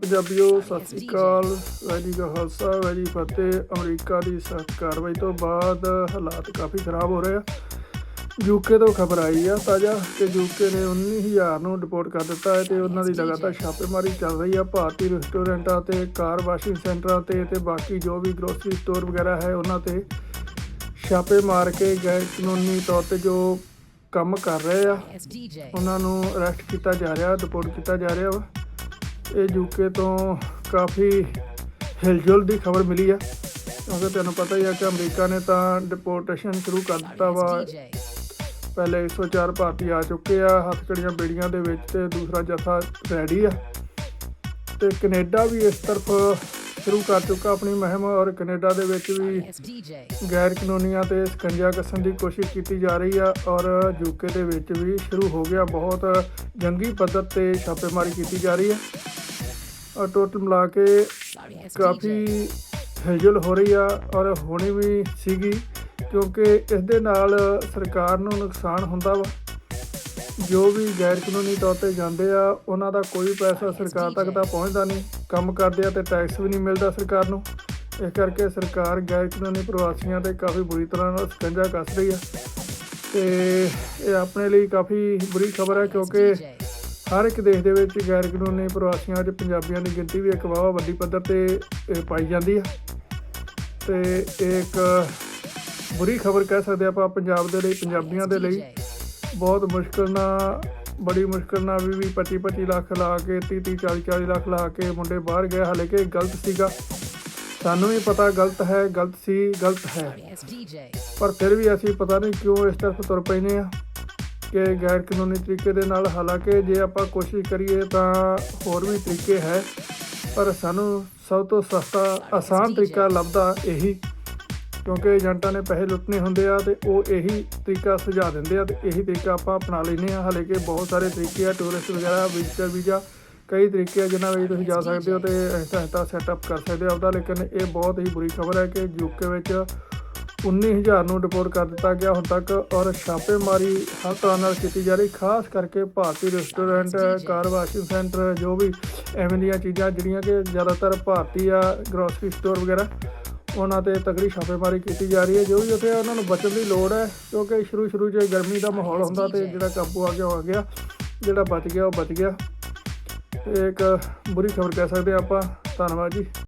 ਪੰਜਾਬੀਓ ਸਤਿ ਸ੍ਰੀ ਅਕਾਲ। ਵੈਰੀ ਦਾ ਖਾਲਸਾ ਵੈਰੀ ਫਤਿਹ। ਅਮਰੀਕਾ ਦੀ ਸਖਤ ਕਾਰਵਾਈ ਤੋਂ ਬਾਅਦ ਹਾਲਾਤ ਕਾਫੀ ਖਰਾਬ ਹੋ ਰਹੇ ਆ। ਯੂਕੇ ਤੋਂ ਖਬਰ ਆਈ ਆ ਤਾਜ਼ਾ ਕਿ ਯੂਕੇ ਨੇ 19000 ਨੂੰ ਡਿਪੋਰਟ ਕਰ ਦਿੱਤਾ ਹੈ ਤੇ ਉਹਨਾਂ ਦੀ ਲਗਾਤਾਰ ਛਾਪੇਮਾਰੀ ਚੱਲ ਰਹੀ ਆ। ਭਾਰਤੀ ਰੈਸਟੋਰੈਂਟਾਂ ਤੇ ਕਾਰ ਵਾਸ਼ਿੰਗ ਸੈਂਟਰਾਂ ਤੇ ਤੇ ਬਾਕੀ ਜੋ ਵੀ ਗਰੋਸਰੀ ਸਟੋਰ ਵਗੈਰਾ ਹੈ ਉਹਨਾਂ ਤੇ ਛਾਪੇ ਮਾਰ ਕੇ ਗੈਰ ਕਾਨੂੰਨੀ ਤੌਰ ਤੇ ਜੋ ਕੰਮ ਕਰ ਰਹੇ ਆ. ਉਹਨਾਂ ਨੂੰ ਅਰੈਸਟ ਕੀਤਾ ਜਾ ਰਿਹਾ ਡਿਪੋਰਟ ਕੀਤਾ ਜਾ ਰਿਹਾ ਵਾ। ਇਹ ਯੂਕੇ ਤੋਂ ਕਾਫੀ ਹਿਲਜੁਲ ਦੀ ਖਬਰ ਮਿਲੀ ਆ। ਕਿਉਂਕਿ ਤੁਹਾਨੂੰ ਪਤਾ ਹੀ ਆ ਕਿ ਅਮਰੀਕਾ ਨੇ ਤਾਂ ਡਿਪੋਰਟੇਸ਼ਨ ਸ਼ੁਰੂ ਕਰ ਦਿੱਤਾ ਵਾ. ਪਹਿਲੇ 104 ਭਾਰਤੀ ਆ ਚੁੱਕੇ ਆ ਹੱਥਕੜੀਆਂ ਬੇੜੀਆਂ ਦੇ ਵਿੱਚ ਤੇ ਦੂਸਰਾ ਜਥਾ ਰੈਡੀ ਆ। ਤੇ ਕੈਨੇਡਾ ਵੀ ਇਸ ਤਰਫ ਸ਼ੁਰੂ ਕਰ ਚੁੱਕਾ ਆਪਣੀ ਮੁਹਿੰਮ ਔਰ ਕੈਨੇਡਾ ਦੇ ਵਿੱਚ ਵੀ ਗੈਰ ਕਾਨੂੰਨੀਆਂ ਤੇ ਸਕੰਜਾ ਕੱਸਣ ਦੀ ਕੋਸ਼ਿਸ਼ ਕੀਤੀ ਜਾ ਰਹੀ ਆ ਔਰ ਯੂਕੇ ਦੇ ਵਿੱਚ ਵੀ ਸ਼ੁਰੂ ਹੋ ਗਿਆ ਬਹੁਤ ਜੰਗੀ ਪੱਧਰ ਤੇ ਛਾਪੇਮਾਰੀ ਕੀਤੀ ਜਾ ਰਹੀ ਆ। ਔਰ ਟੋਟਲ ਮਿਲਾ ਕੇ ਕਾਫੀ ਹਿਲਜੁਲ ਹੋ ਰਹੀ ਆ ਔਰ ਹੋਣੀ ਵੀ ਸੀਗੀ ਕਿਉਂਕਿ ਇਸ ਦੇ ਨਾਲ ਸਰਕਾਰ ਨੂੰ ਨੁਕਸਾਨ ਹੁੰਦਾ ਵਾ। ਜੋ ਵੀ ਗੈਰ ਕਾਨੂੰਨੀ ਤੌਰ ਤੇ ਜਾਂਦੇ ਆ ਉਹਨਾਂ ਦਾ ਕੋਈ ਪੈਸਾ ਸਰਕਾਰ ਤੱਕ ਤਾਂ ਪਹੁੰਚਦਾ ਨਹੀਂ। ਕੰਮ ਕਰਦੇ ਆ ਤੇ ਟੈਕਸ ਵੀ ਨਹੀਂ ਮਿਲਦਾ ਸਰਕਾਰ ਨੂੰ। ਇਸ ਕਰਕੇ ਸਰਕਾਰ ਗੈਰ ਕਾਨੂੰਨੀ ਪ੍ਰਵਾਸੀਆਂ ਤੇ ਕਾਫੀ ਬੁਰੀ ਤਰ੍ਹਾਂ ਨਾਲ ਸਕੰਜਾ ਕੱਸ ਰਹੀ ਆ। ਤੇ ਇਹ ਆਪਣੇ ਲਈ ਕਾਫੀ ਬੁਰੀ ਖਬਰ ਹੈ ਕਿਉਂਕਿ. ਹਰ ਇੱਕ ਦੇਸ਼ ਦੇ ਵਿੱਚ ਗੈਰ ਕਾਨੂੰਨੀ ਪ੍ਰਵਾਸੀਆਂ 'ਚ ਪੰਜਾਬੀਆਂ ਦੀ ਗਿਣਤੀ ਵੀ ਇੱਕ ਵਾਵਾ ਵੱਡੀ ਪੱਧਰ ਤੇ ਪਾਈ ਜਾਂਦੀ ਆ। ਤੇ ਇਹ ਇੱਕ ਬੁਰੀ ਖਬਰ ਕਹਿ ਸਕਦੇ ਆਪਾਂ ਪੰਜਾਬ ਦੇ ਲਈ ਪੰਜਾਬੀਆਂ ਦੇ ਲਈ. ਬਹੁਤ ਮੁਸ਼ਕਲ ਨਾਲ, ਬੜੀ ਮੁਸ਼ਕਲ ਨਾਲ ਵੀ ਵੀ 25 25 ਲੱਖ ਲਾ ਕੇ 30 30 40 40 ਲੱਖ ਲਾ ਕੇ ਮੁੰਡੇ ਬਾਹਰ ਗਏ। ਹਾਲੇ ਕਿ ਗਲਤ ਸੀਗਾ। ਸਾਨੂੰ ਵੀ ਪਤਾ ਗਲਤ ਹੈ, ਗਲਤ ਸੀ, ਗਲਤ ਹੈ। ਪਰ ਫਿਰ ਵੀ ਅਸੀਂ ਪਤਾ ਨਹੀਂ ਕਿਉਂ ਇਸ ਤਰਫ ਤੁਰ ਪੈਨੇ ਆ ਕਿ ਗੈਰ ਕਾਨੂੰਨੀ ਤਰੀਕੇ ਦੇ ਨਾਲ। ਹਾਲਾਂਕਿ ਜੇ ਆਪਾਂ ਕੋਸ਼ਿਸ਼ ਕਰੀਏ ਤਾਂ ਹੋਰ ਵੀ ਤਰੀਕੇ ਹੈ, ਪਰ ਸਾਨੂੰ ਸਭ ਤੋਂ ਸਸਤਾ, ਆਸਾਨ ਤਰੀਕਾ ਲੱਭਦਾ ਇਹੀ ਕਿਉਂਕਿ ਏਜੰਟਾਂ ਨੇ ਪੈਸੇ ਲੁੱਟਣੇ ਹੁੰਦੇ ਆ ਤੇ ਉਹ ਇਹੀ ਤਰੀਕਾ ਸੁਝਾ ਦਿੰਦੇ ਆ ਤੇ ਇਹੀ ਤਰੀਕਾ ਆਪਾਂ ਅਪਣਾ ਲੈਨੇ ਆ। ਹਾਲੇ ਕਿ ਬਹੁਤ ਸਾਰੇ ਤਰੀਕੇ ਆ ਟੂਰਿਸਟ ਵਗੈਰਾ ਵਿਜ਼ਟਰ ਵੀਜ਼ਾ ਕਈ ਤਰੀਕੇ ਆ ਜਿਨ੍ਹਾਂ ਵਿੱਚ ਤੁਸੀਂ ਜਾ ਸਕਦੇ ਹੋ ਤੇ ਐਸਾ ਐਸਾ ਸੈਟਅਪ ਕਰ ਸਕਦੇ ਹੋ ਆਪਦਾ। ਲੇਕਿਨ ਇਹ ਬਹੁਤ ਹੀ ਬੁਰੀ ਖਬਰ ਹੈ ਕਿ ਯੂਕੇ ਵਿੱਚ 19000 ਨੂੰ ਰਿਪੋਰਟ ਕਰ ਦਿੱਤਾ ਗਿਆ ਹੁਣ ਤੱਕ ਔਰ ਛਾਪੇਮਾਰੀ ਹਰ ਤਰ੍ਹਾਂ ਨਾਲ ਕੀਤੀ ਜਾ ਰਹੀ ਖਾਸ ਕਰਕੇ ਭਾਰਤੀ ਰੈਸਟੋਰੈਂਟ ਕਾਰ ਵਾਸ਼ਿੰਗ ਸੈਂਟਰ ਜੋ ਵੀ ਐਵੇਂ ਦੀਆਂ ਚੀਜ਼ਾਂ ਜਿਹੜੀਆਂ ਕਿ ਜ਼ਿਆਦਾਤਰ ਭਾਰਤੀ ਆ ਗਰੋਸਰੀ ਸਟੋਰ ਵਗੈਰਾ ਉਹਨਾਂ ਤੇ ਤਕੜੀ ਛਾਪੇਮਾਰੀ ਕੀਤੀ ਜਾ ਰਹੀ ਹੈ ਜੋ ਵੀ ਉੱਥੇ ਉਹਨਾਂ ਨੂੰ ਬਚਣ ਦੀ ਲੋੜ ਹੈ ਕਿਉਂਕਿ ਸ਼ੁਰੂ ਸ਼ੁਰੂ 'ਚ ਗਰਮੀ ਦਾ ਮਾਹੌਲ ਹੁੰਦਾ ਤੇ ਜਿਹੜਾ ਕਾਬੂ ਆ ਗਿਆ ਉਹ ਆ ਗਿਆ ਜਿਹੜਾ ਬਚ ਗਿਆ ਉਹ ਬਚ ਗਿਆ। ਇੱਕ ਬੁਰੀ ਖਬਰ ਕਹਿ ਸਕਦੇ ਆਪਾਂ। ਧੰਨਵਾਦ ਜੀ।